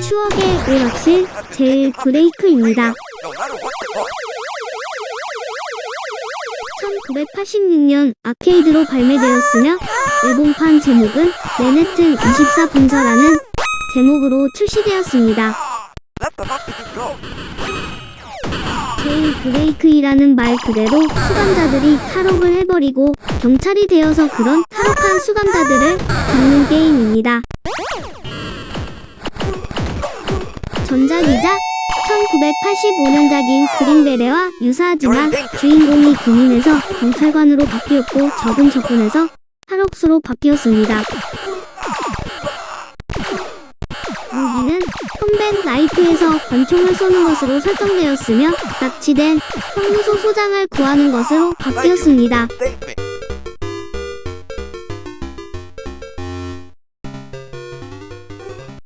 추억의 오락실 제일 브레이크입니다. 1986년 아케이드로 발매되었으며 일본판 제목은 맨해튼 24 분사라는 제목으로 출시되었습니다. 제일 브레이크이라는 말 그대로 수감자들이 탈옥을 해버리고 경찰이 되어서 그런 탈옥한 수감자들을 잡는 게임입니다. 전작이자 1985년작인 그린베레와 유사하지만 주인공이 군인에서 경찰관으로 바뀌었고 적은 적군에서 탈옥수로 바뀌었습니다. 무기는 컴뱃 나이프에서 권총을 쏘는 것으로 설정되었으며 납치된 형무소 소장을 구하는 것으로 바뀌었습니다.